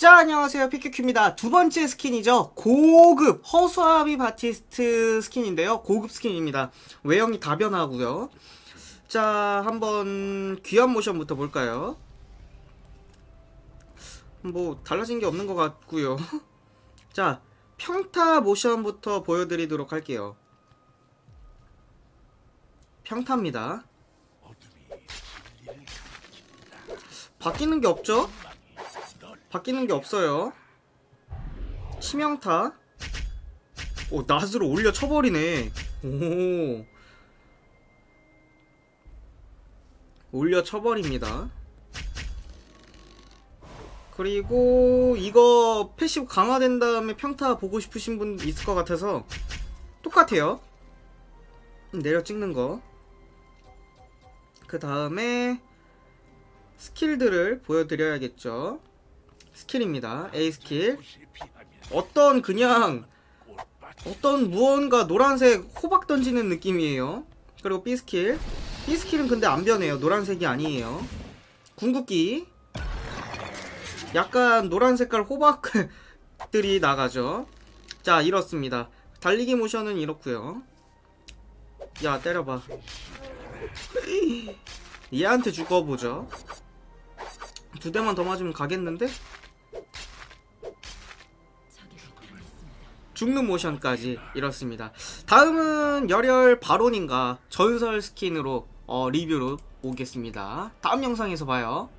자 안녕하세요. 피큐큐입니다. 두 번째 스킨이죠. 고급 허수아비 바티스트 스킨인데요. 고급 스킨입니다. 외형이 다변하고요. 자 한번 귀한 모션부터 볼까요? 뭐 달라진 게 없는 것 같고요. 자 평타 모션부터 보여드리도록 할게요. 평타입니다. 바뀌는 게 없죠 바뀌는 게 없어요. 치명타. 오, 낫으로 올려 쳐버리네. 오. 올려 쳐버립니다. 그리고 이거 패시브 강화된 다음에 평타 보고 싶으신 분 있을 것 같아서 똑같아요. 내려 찍는 거. 그 다음에 스킬들을 보여드려야겠죠. 스킬입니다. A 스킬. 어떤 그냥 어떤 무언가 노란색 호박 던지는 느낌이에요. 그리고 B 스킬. B 스킬은 근데 안 변해요. 노란색이 아니에요. 궁극기. 약간 노란 색깔 호박들이 나가죠. 자, 이렇습니다. 달리기 모션은 이렇고요. 야, 때려봐. 얘한테 죽어보죠. 두 대만 더 맞으면 가겠는데? 죽는 모션까지 이렇습니다. 다음은 열혈 바론인가 전설 스킨으로 어, 리뷰로 오겠습니다. 다음 영상에서 봐요.